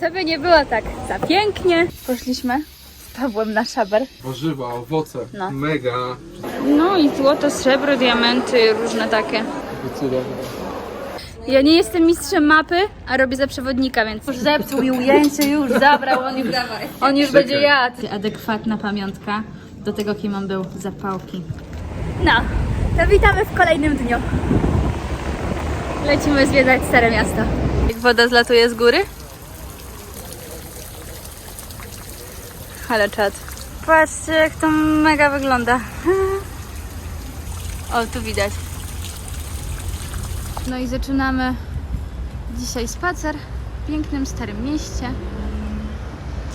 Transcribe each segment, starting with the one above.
Co by nie było tak za pięknie. Poszliśmy z Pawłem na szaber. Warzywa, owoce, No. mega. No i złoto, srebro, diamenty, różne takie. Cudowne. Ja nie jestem mistrzem mapy, a robię za przewodnika, więc już zepsuł mi ujęcie, już zabrał, on już, on już będzie jadł. Adekwatna pamiątka do tego, kim on był, zapałki. No, to witamy w kolejnym dniu. Lecimy zwiedzać Stare Miasto. Jak woda zlatuje z góry? Ale czad. Patrzcie, jak to mega wygląda. O, tu widać. No i zaczynamy dzisiaj spacer w pięknym starym mieście.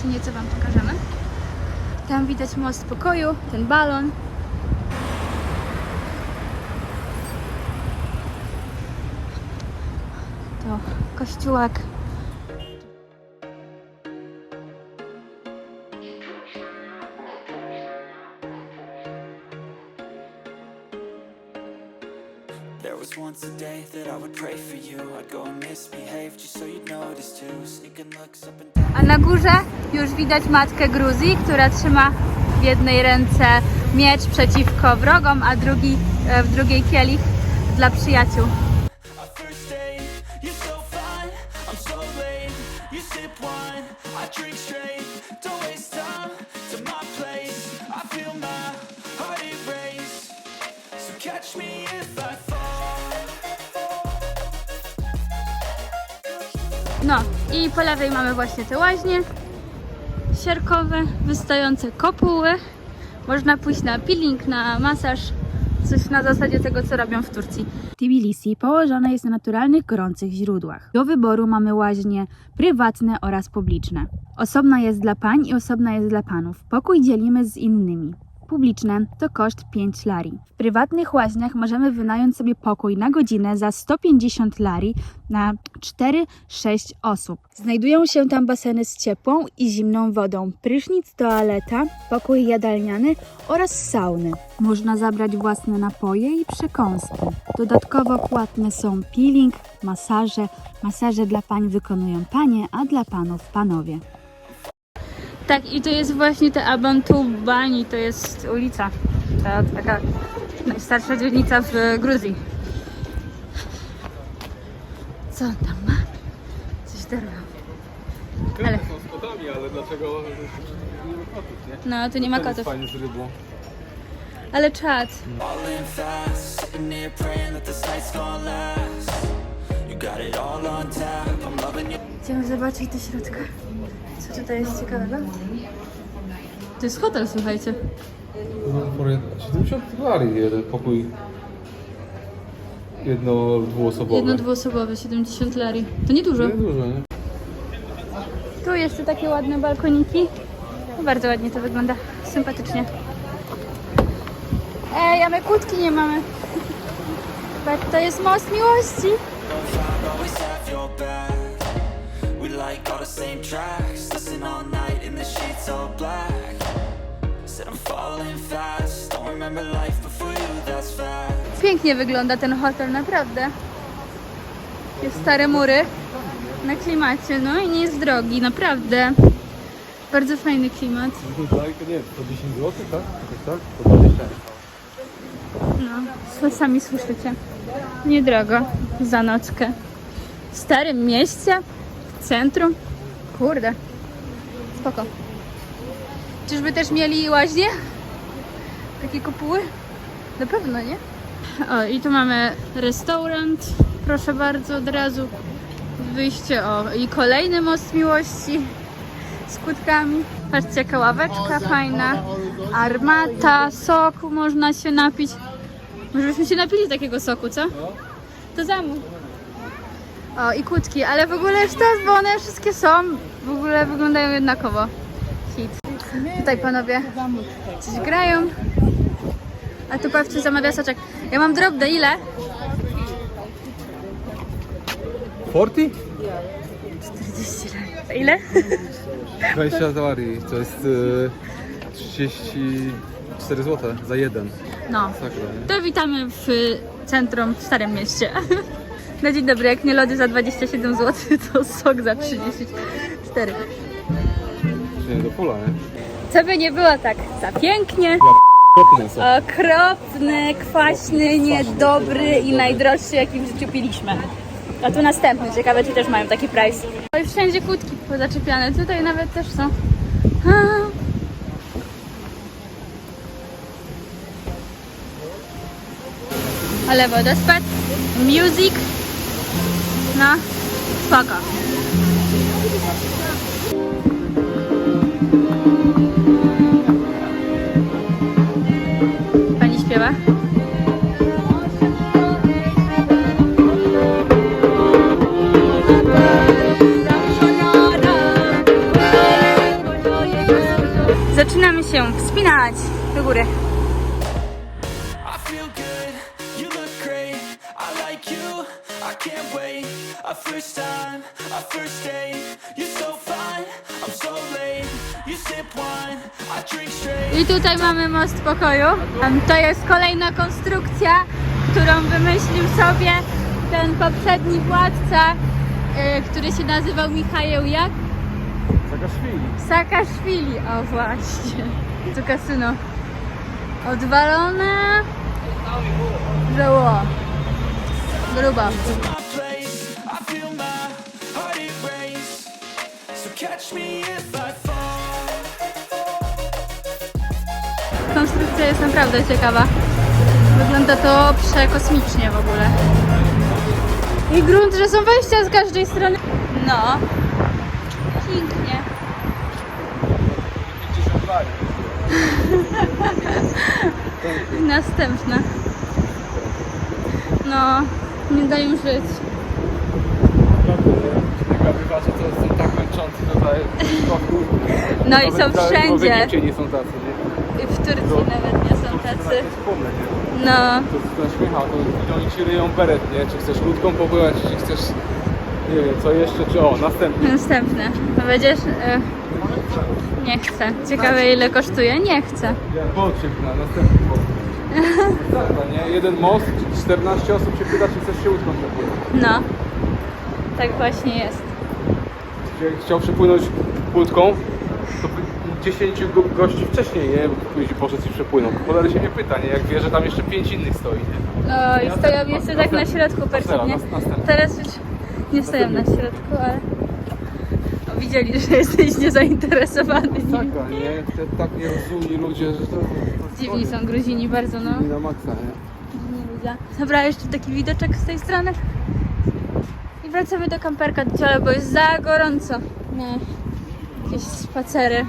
Co nieco Wam pokażemy. Tam widać most pokoju, ten balon. To kościółek. There was once a day that I would pray for you I'd go and misbehave just so you'd notice too Sneaking looks up and down A na górze już widać matkę Gruzji, która trzyma w jednej ręce miecz przeciwko wrogom, a drugi, e, w drugiej kielich dla przyjaciół. You sip wine I drink straight, don't waste time To my place, I feel my heart erase. So catch me if I fall. No i po lewej mamy właśnie te łaźnie siarkowe, wystające kopuły. Można pójść na peeling, na masaż, coś na zasadzie tego, co robią w Turcji. Tbilisi położone jest na naturalnych, gorących źródłach. Do wyboru mamy łaźnie prywatne oraz publiczne. Osobna jest dla pań i osobna jest dla panów. Pokój dzielimy z innymi. Publiczne to koszt 5 lari. W prywatnych łaźniach możemy wynająć sobie pokój na godzinę za 150 lari na 4-6 osób. Znajdują się tam baseny z ciepłą i zimną wodą, prysznic, toaleta, pokój jadalniany oraz sauny. Można zabrać własne napoje i przekąski. Dodatkowo płatne są peeling, masaże. Masaże dla pań wykonują panie, a dla panów panowie. Tak, i to jest właśnie te Abantu Bani, to jest ulica. Ta taka najstarsza dzielnica w Gruzji. Co on tam ma? Coś dorwał. Ale- Są z kotami, ale dlaczego nie ma kotów, nie? No, tu nie ma kotów. fajnie z rybą. Ale czad. Falling fast, sitting here praying that this night's gonna last You got it all on tap, I'm loving you Idziemy zobaczyć do środka. Co tutaj jest ciekawego? To jest hotel, słuchajcie. No, porę- 70 lari jeden pokój. Jedno, dwuosobowy. Jedno dwuosobowe, 70 lari. To nie dużo. Nie dużo, nie? Tu jeszcze takie ładne balkoniki. No, bardzo ładnie to wygląda. Sympatycznie. Ej, a my kłódki nie mamy. To jest most miłości. Like all the same tracks Listen all night in the sheets all black Said I'm falling fast Don't remember life before you, that's fact Pięknie wygląda ten hotel, naprawdę. Jest stare mury na klimacie, no i nie jest drogi, naprawdę. Bardzo fajny klimat. Nie, po 10 zł, tak? Tak? Po 20. No, sami słyszycie. Niedrogo za nockę. W starym mieście, centrum. Kurde, spoko. Czyżby też mieli łaźnie? Takie kopuły? Na pewno, nie? O, i tu mamy restaurant. Proszę bardzo, od razu wyjście. O, i kolejny most miłości z kłódkami. Patrzcie, jaka ławeczka fajna. Armata, soku można się napić. Może byśmy się napili takiego soku, co? To zamów. O, i kłódki, ale w ogóle sztos, bo one wszystkie są, w ogóle wyglądają jednakowo. Hit. Tutaj panowie coś grają. A tu pewnie zamawia soczek. Ja mam drobne, ile? 40? 40 lat. Ile? 20 lari, to jest y, 34 zł za jeden. No. Sakra, nie? To witamy w centrum w Starym Mieście. Na dzień dobry, jak nie lody za 27 zł, to sok za 34. Czy nie do pola, nie? Co by nie było tak za pięknie, okropny, kwaśny, niedobry i najdroższy, jaki w życiu piliśmy. A tu następny, ciekawe czy też mają taki price. No i wszędzie kłódki pozaczepiane, tutaj nawet też są. A. Ale wodospad, music, no spoko. Most pokoju. To jest kolejna konstrukcja, którą wymyślił sobie ten poprzedni władca, y, który się nazywał Michał jak? Sakaszwili. Saakaszwili. O właśnie. To kasyno. Odwalone. Było. Grubo. Catch me if I fall. Konstrukcja jest naprawdę ciekawa. Wygląda to przekosmicznie w ogóle. I grunt, że są wejścia z każdej strony. No. Pięknie. 50 lari. Następna. No, nie dają żyć. To tak męczący tutaj. No i są wszędzie. Nie są tacy? I w Turcji nawet nie są tacy. To? No, To jest śmiecha, to oni ci ryją beret, nie? Czy chcesz łódką popływać, czy chcesz... Nie wiem, co jeszcze, czy o, następny. następne. A będziesz... Y, nie chcę. Ciekawe ile kosztuje? Nie chcę. Boczyk na następny. Tak, nie? Jeden most, 14 osób się pyta, czy chcesz się łódką przepłynąć. No. Tak właśnie jest. Chciał przepłynąć łódką, to 10 go, gości wcześniej, nie? Później poszedł i przepłynął. Polar się nie pyta, nie? Jak wie, że tam jeszcze 5 innych stoi, nie? No i stoją jeszcze tak na środku perfidnie. Teraz już nie stoją na środku, ale no, widzieli, że jesteś niezainteresowany. Taka, nie? Te tak nierozumni ludzie, że to... Dziwni są Gruzini bardzo, no. Nie na maksa, nie? Dziwni ludzie. Dobra, jeszcze taki widoczek z tej strony. I wracamy do kamperka do ciola, bo jest za gorąco. Nie. Jakieś spacery.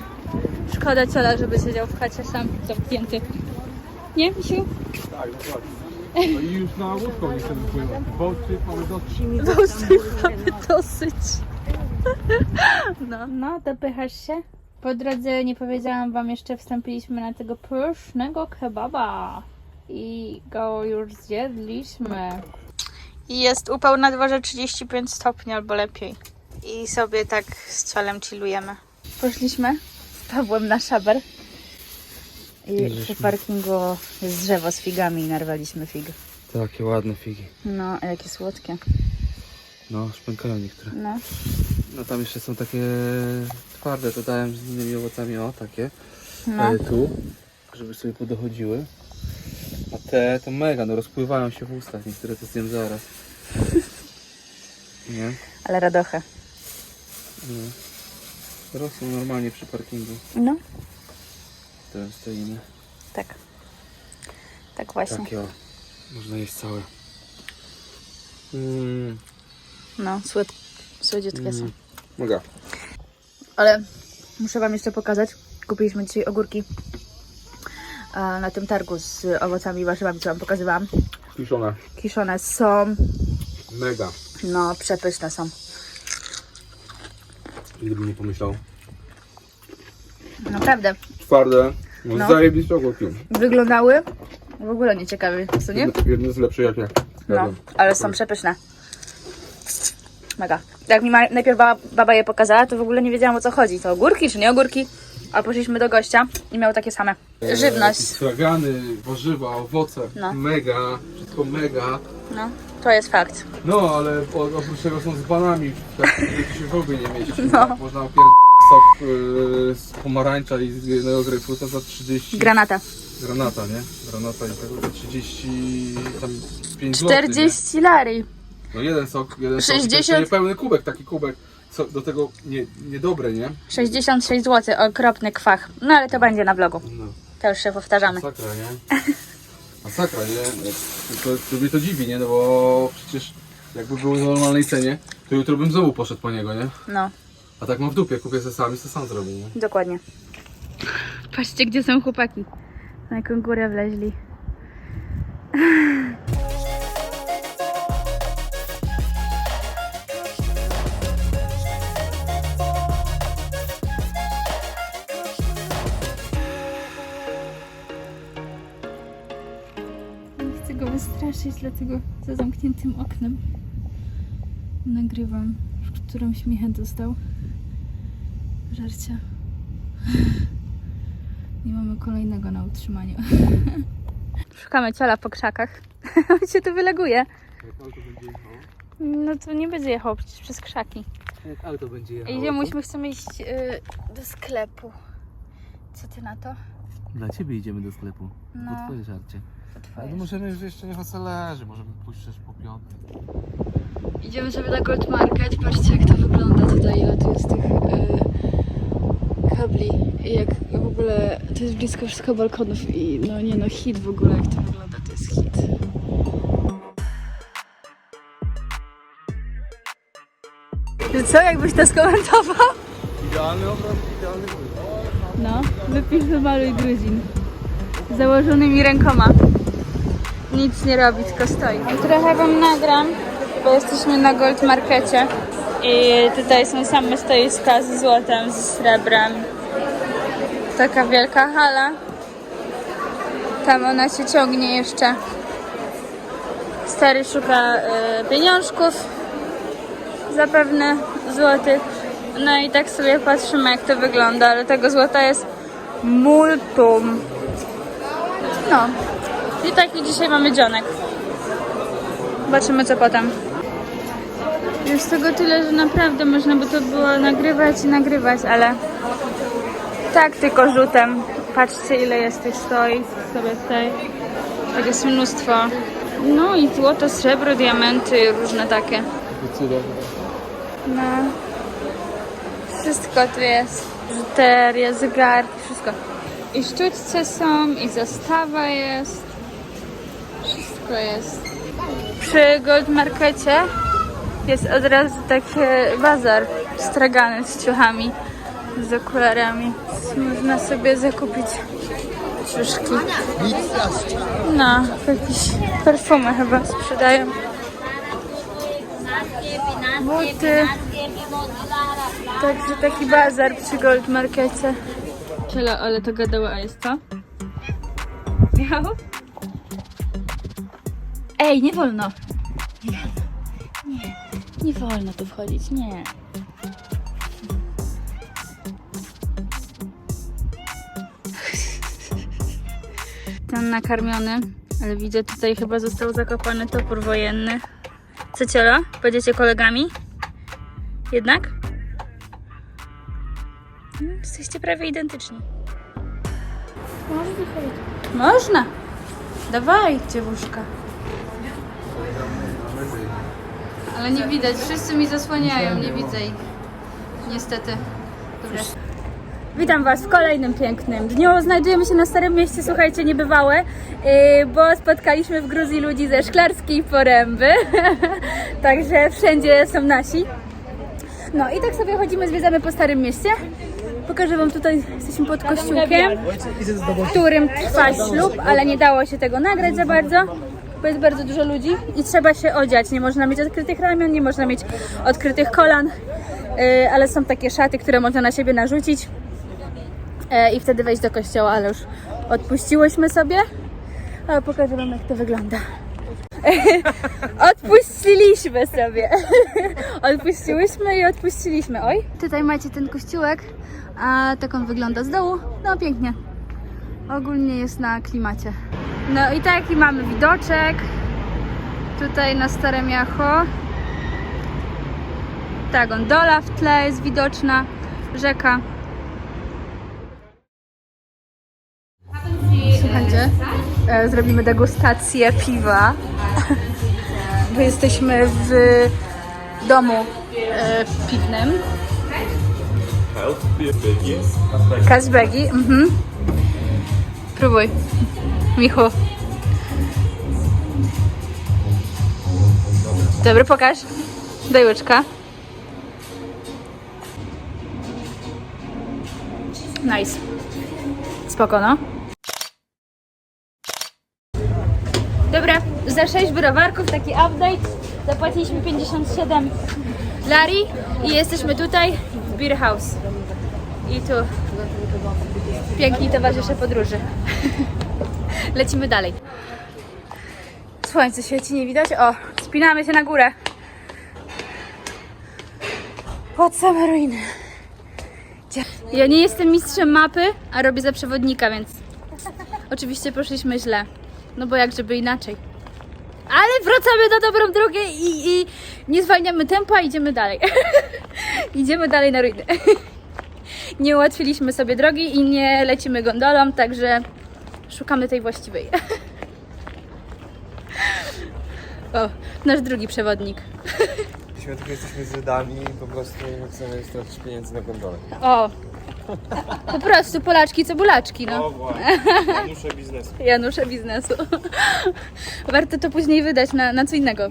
Szkoda ciola, żeby siedział w chacie sam zamknięty. Nie, Misiu? Tak, dokładnie. No i już na łódką nie chcemy pływać. Boczyk mamy dosyć. Dosyć, mamy dosyć. No, no, dopychasz się? Po drodze nie powiedziałam wam jeszcze, wstąpiliśmy na tego pysznego kebaba. I go już zjedliśmy. I jest upał na dworze 35 stopni albo lepiej. I sobie tak z ciolem chillujemy. Poszliśmy z Pawłem na szaber. I przy parkingu jest drzewo z figami i narwaliśmy fig. Takie ładne figi. No, a jakie słodkie. No, szpękają niektóre. No. No tam jeszcze są takie twarde, to dałem z innymi owocami, o takie. No. E, tu, żeby sobie podochodziły. A te to mega, no rozpływają się w ustach, niektóre to zjem zaraz. Nie? Ale radochę. No. Rosną normalnie przy parkingu. No, Teraz stoimy. tak. Tak właśnie. Takie o. Można jeść całe. Mm, No, słod... słodziutkie są. mm. Mega. Ale muszę Wam jeszcze pokazać. Kupiliśmy dzisiaj ogórki e, na tym targu z owocami i warzywami, co Wam pokazywałam. Kiszone. Kiszone są, Mega. no przepyszne są. Gdybym nie pomyślał. Naprawdę. Twarde. No. No. Zajebiście ogórki. Wyglądały w ogóle nieciekawie, co nie? Jedne, jedne z lepszych jakie. No, ale są przepyszne. Mega. Jak mi ma, najpierw baba, baba je pokazała, to w ogóle nie wiedziałam o co chodzi. To ogórki czy nie ogórki? A poszliśmy do gościa i miał takie same. Żywność. Stragany, warzywa, owoce. No. Mega, wszystko mega. No, to jest fakt. No, ale o- oprócz tego są z banami, tak, które się w ogóle nie mieści. No. Można opierdolić sok yy, z pomarańcza i z jednego grejpfruta za 30... Granata. Granata, nie? Granata i tego za 30... tam 5 zł, 40 lari. No jeden sok, jeden sok. 60. To jeszcze niepełny kubek, taki kubek. Co, do tego nie, niedobre, nie? 66 zł, okropny kwach. No ale to będzie na vlogu. No. To już się powtarzamy. Masakra, nie? Masakra, nie? To, to mnie to dziwi, nie? No bo przecież jakby były w normalnej cenie, to jutro bym znowu poszedł po niego, nie? No, A tak mam w dupie, kupię se sam i se sam zrobię, nie? dokładnie. Patrzcie, gdzie są chłopaki. Na jaką górę wleźli. Dlatego za zamkniętym oknem nagrywam, w którym śmiechem dostał żarcia. I mamy kolejnego na utrzymaniu. Szukamy ciola po krzakach. On się tu wyleguje. Jak auto będzie jechało? No to nie będzie jechał przecież przez krzaki. Jak auto będzie jechało? Idziemy, musimy, chcemy iść y, do sklepu. Co ty na to? Dla ciebie idziemy do sklepu. No. Po twoje żarcie. Twoje. to możemy już jeszcze niech co leży, możemy pójść też po piątkę. Idziemy sobie na Gold Market. Patrzcie jak to wygląda tutaj, ile tu jest tych y, kabli. I jak w ogóle to jest blisko wszystko balkonów i no nie no, hit w ogóle jak to wygląda, to jest hit. Co, jakbyś to skomentował? Idealny obraz, idealny No, wypisz wymaluj Gruzin. Z założonymi rękoma. Nic nie robi, tylko stoi. Trochę wam nagram, bo jesteśmy na Gold Markecie. I tutaj są same stoiska z złotem, z srebrem. Taka wielka hala. Tam ona się ciągnie jeszcze. Stary szuka y, pieniążków zapewne złotych. No i tak sobie patrzymy jak to wygląda, ale tego złota jest multum. No. I taki dzisiaj mamy dzionek. Zobaczymy co potem. Jest tego tyle, że naprawdę można by to było nagrywać i nagrywać, ale tak tylko rzutem. Patrzcie ile jest tych stoi sobie tutaj. Tak jest mnóstwo. No i złoto, srebro, diamenty, różne takie. No. Wszystko tu jest. Biżuteria, zegarki, wszystko. I sztućce są, i zastawa jest. Wszystko jest. Przy Gold Markecie jest od razu taki bazar stragany z ciuchami, z okularami. Można sobie zakupić ciuszki. No, jakieś perfumy chyba sprzedają. Buty. Także taki bazar przy Gold Markecie. Ciela, ale to gadała, a jest co? Miał? Ej, nie wolno. Nie. Nie. Nie wolno tu wchodzić, nie. Ten nakarmiony, ale widzę tutaj chyba został zakopany topór wojenny. Co ciola? Będziecie kolegami? Jednak? Hmm, Jesteście prawie identyczni. Można wychodzić. Można. Dawaj, dziewuszka. Ale nie widać, wszyscy mi zasłaniają, nie widzę ich. Niestety. Dobra. Witam Was w kolejnym pięknym dniu. Znajdujemy się na Starym Mieście, słuchajcie, niebywałe, yy, bo spotkaliśmy w Gruzji ludzi ze Szklarskiej Poręby. Także wszędzie są nasi. No i tak sobie chodzimy, zwiedzamy po Starym Mieście. Pokażę Wam tutaj, jesteśmy pod kościółkiem, w którym trwa ślub, ale nie dało się tego nagrać za bardzo, bo jest bardzo dużo ludzi i trzeba się odziać. Nie można mieć odkrytych ramion, nie można mieć odkrytych kolan, yy, ale są takie szaty, które można na siebie narzucić e, i wtedy wejść do kościoła, ale już odpuściłyśmy sobie. Ale pokażę Wam, jak to wygląda. Odpuściliśmy sobie. Odpuściłyśmy i odpuściliśmy. Oj. Tutaj macie ten kościółek. A tak on wygląda z dołu. No pięknie. Ogólnie jest na klimacie. No i taki mamy widoczek. Tutaj na Stare Miacho. Ta gondola w tle jest widoczna. Rzeka. Słuchajcie, e, zrobimy degustację piwa. Bo jesteśmy w domu e, piwnym. Kazbegi, mhm. Próbuj, Michu. Dobry, pokaż. Daj łyczka. Nice. Spoko, no. Dobra, za 6 browarków taki update. Zapłaciliśmy 57 lari i jesteśmy tutaj w Beer House. I tu piękni towarzysze podróży. Lecimy dalej. Słońce świeci, nie widać? O, spinamy się na górę. Pod same ruiny. Ja nie jestem mistrzem mapy, a robię za przewodnika, więc oczywiście poszliśmy źle. No bo jak żeby inaczej. Ale wracamy na dobrą drogę i, i nie zwalniamy tempa, idziemy dalej. idziemy dalej na ruiny. nie ułatwiliśmy sobie drogi i nie lecimy gondolą, także szukamy tej właściwej. o, nasz drugi przewodnik. Jeśli tylko jesteśmy Żydami, po prostu nie chcemy stracić pieniędzy na gondolę. O, po prostu Polaczki, cebulaczki, no. właśnie, Janusze biznesu. Janusze biznesu. Warto to później wydać na, na co innego.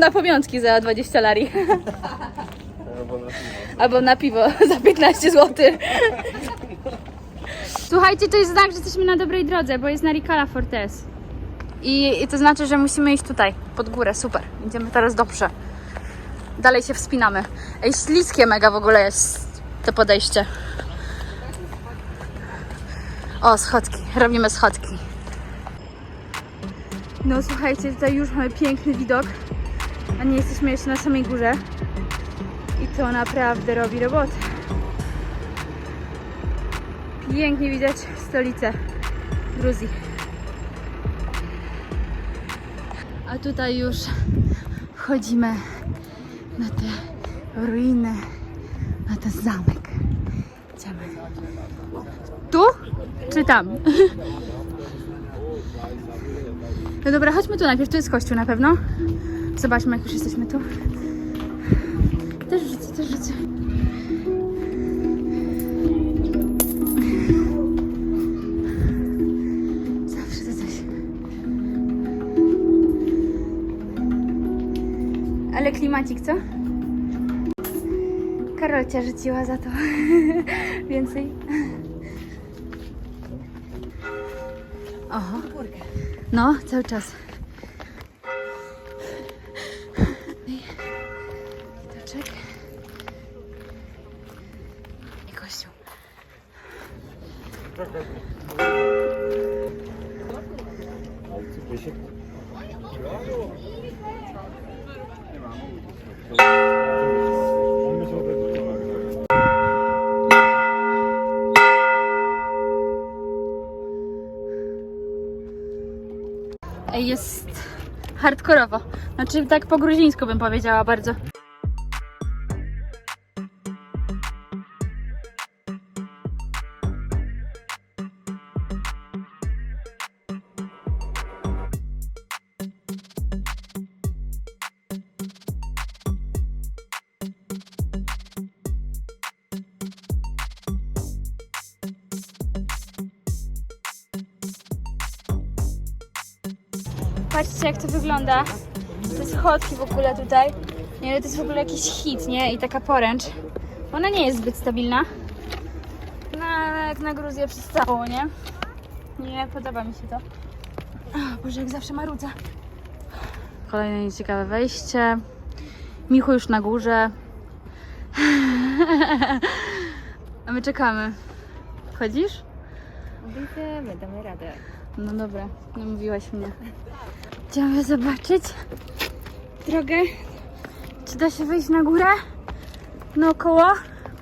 Na pamiątki za 20 lari. Albo na piwo. Albo na piwo za 15 zł. Słuchajcie, to jest znak, że jesteśmy na dobrej drodze, bo jest na Ricala Fortes. I, I to znaczy, że musimy iść tutaj, pod górę. Super. Idziemy teraz dobrze. Dalej się wspinamy. Ej, śliskie mega w ogóle jest to podejście. O, schodki. Robimy schodki. No słuchajcie, tutaj już mamy piękny widok, a nie jesteśmy jeszcze na samej górze. I to naprawdę robi robotę. Pięknie widać stolicę Gruzji. A tutaj już wchodzimy na te ruiny, na ten zamek. Idziemy. Tu czy tam? No dobra, chodźmy tu najpierw. Tu jest kościół na pewno. Zobaczmy, jak już jesteśmy tu. Klimacik, co? Karolcia rzuciła za to więcej. Oho. No, cały czas. Jest hardkorowo. Znaczy tak po gruzińsku bym powiedziała bardzo. Wygląda. Te schodki w ogóle tutaj. Nie, ale to jest w ogóle jakiś hit, nie? I taka poręcz. Ona nie jest zbyt stabilna. No ale jak na Gruzję przystało, nie? Nie, podoba mi się to. O, Boże, jak zawsze marudzę. Kolejne nieciekawe wejście. Michu już na górze. A my czekamy. Wchodzisz? Wyjdziemy, damy radę. No dobra, namówiłaś mnie. Idziemy zobaczyć drogę. Czy da się wejść na górę? Naokoło?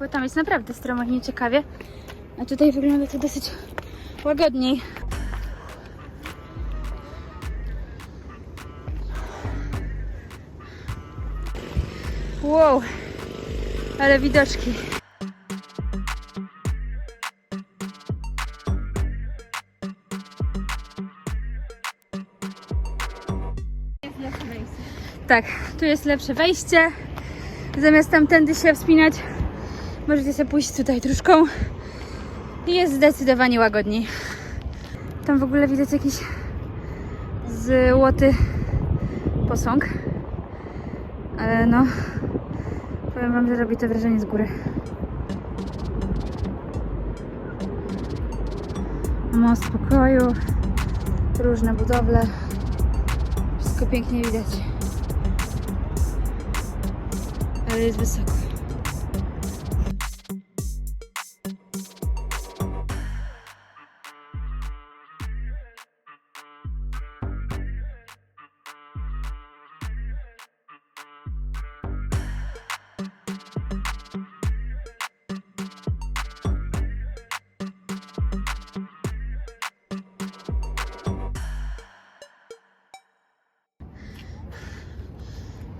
bo tam jest naprawdę stromo i nieciekawie. A tutaj wygląda to dosyć łagodniej. Wow, ale widoczki. Tak, tu jest lepsze wejście. Zamiast tamtędy się wspinać, możecie sobie pójść tutaj troszkę. I jest zdecydowanie łagodniej. Tam w ogóle widać jakiś złoty posąg. Ale no, powiem Wam, że robi to wrażenie z góry. Most pokoju, różne budowle. Wszystko pięknie widać. Ale jest wysoko.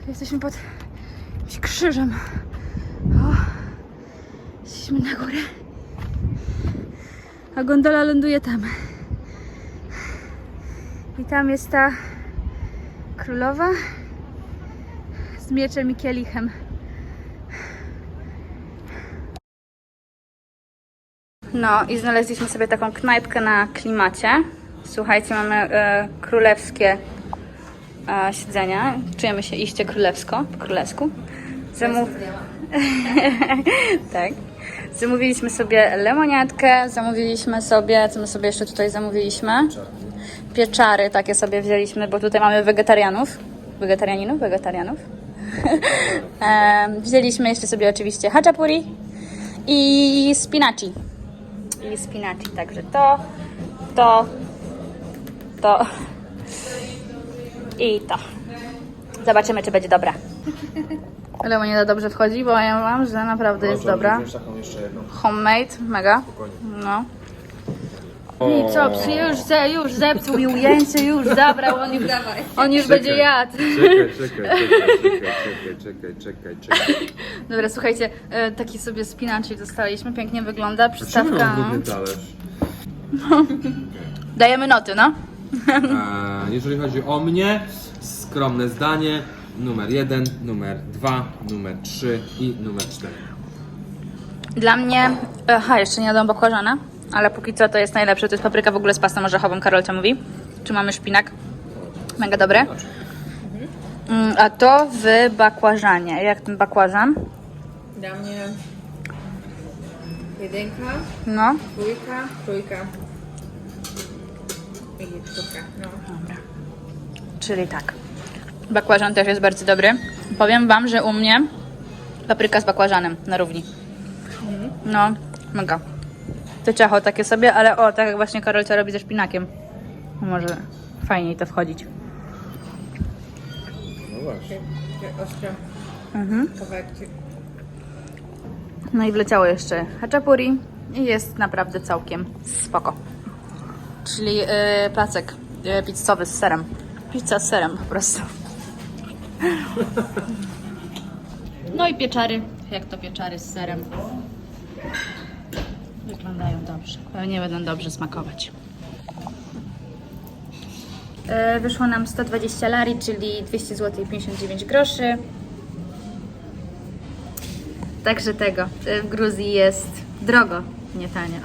Jesteśmy pod krzyżem. O, jesteśmy na górę. A gondola ląduje tam. I tam jest ta królowa z mieczem i kielichem. No i znaleźliśmy sobie taką knajpkę na klimacie. Słuchajcie, mamy e, królewskie e, siedzenia. Czujemy się iście królewsko, po królewsku. Zamów... tak. Zamówiliśmy sobie lemoniadkę, zamówiliśmy sobie, co my sobie jeszcze tutaj zamówiliśmy? Pieczary takie sobie wzięliśmy, bo tutaj mamy wegetarianów. Wegetarianinów? Wegetarianów. Wzięliśmy jeszcze sobie oczywiście haczapuri i spinaci. I spinaci, także to, to, to i to. Zobaczymy, czy będzie dobra. Lemoniada dobrze wchodzi, bo ja mam, że naprawdę jest dobra. taką jeszcze jedną. Homemade, mega. No. I co, psy już, ze, już zepsuł i ujęcie już zabrał, on już, on już będzie jadł. Czekaj, czekaj, czekaj, czekaj, czekaj, czekaj, czekaj. Dobra, słuchajcie, e, taki sobie spinaczek dostaliśmy, pięknie wygląda, przystawka. talerz? Dajemy noty, no. E, Jeżeli chodzi o mnie, skromne zdanie. Numer jeden, numer dwa, numer trzy i numer cztery. Dla mnie, aha, jeszcze nie jadłam bakłażana, ale póki co to jest najlepsze, to jest papryka w ogóle z pastą orzechową, Karolcia mówi. Tu mamy szpinak, mega dobre. Mm, A to w bakłażanie, jak ten bakłażan? Dla mnie jedynka, No, dwójka, trójka i czwórka. No. czyli tak. Bakłażan też jest bardzo dobry. Powiem Wam, że u mnie papryka z bakłażanem na równi. No, mega. To ciacho takie sobie, ale o, tak jak właśnie Karolcia robi ze szpinakiem. Może fajniej to wchodzić. No właśnie. Ostre Mhm. No i wleciało jeszcze haczapuri i jest naprawdę całkiem spoko. Czyli yy, placek yy, pizzowy z serem. Pizza z serem po prostu. No i pieczary. Jak to pieczary z serem? Wyglądają dobrze. Pewnie będą dobrze smakować. Yy, wyszło nam 120 lari, czyli 200 zł i 59 groszy. Także tego. y, W Gruzji jest drogo, nie tanio.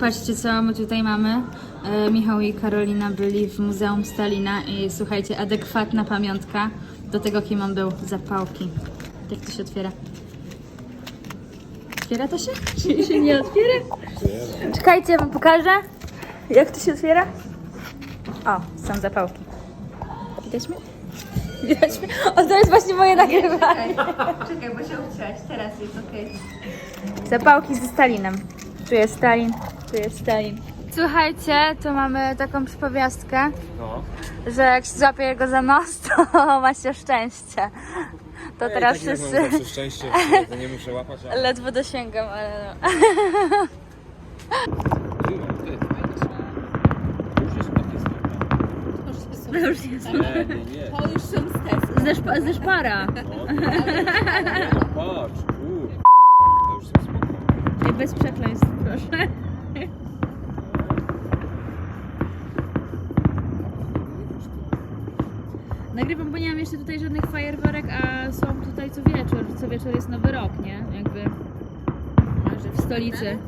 Patrzcie, co my tutaj mamy. E, Michał i Karolina byli w Muzeum Stalina i słuchajcie, adekwatna pamiątka do tego, kim on był. Zapałki. Jak to się otwiera? Otwiera to się? Czy się nie otwiera? Czekajcie, ja wam pokażę. Jak to się otwiera? O, są zapałki. Widać mnie? Widać mnie? O, to jest właśnie moje nagrywanie. Czekaj, bo się ucięłaś. Teraz jest okej. Zapałki ze Stalinem. Tu jest Stalin, tu jest Stalin. Słuchajcie, tu mamy taką przypowiastkę, No. że jak się złapie jego za nos, to ma się szczęście. To Ej, teraz takie mam wszyscy zawsze szczęście, że to nie muszę łapać, ale... ledwo dosięgam, ale no. Już jest. Nie, nie, nie. To już. Ze, szpa, ze szpara. No, nie no, patrz, kur... To już są spoko. Bez przekleństw, proszę. Nagrywam, bo nie mam jeszcze tutaj żadnych fajerwerek, a są tutaj co wieczór. Co wieczór jest nowy rok, nie? Jakby, że w stolicy.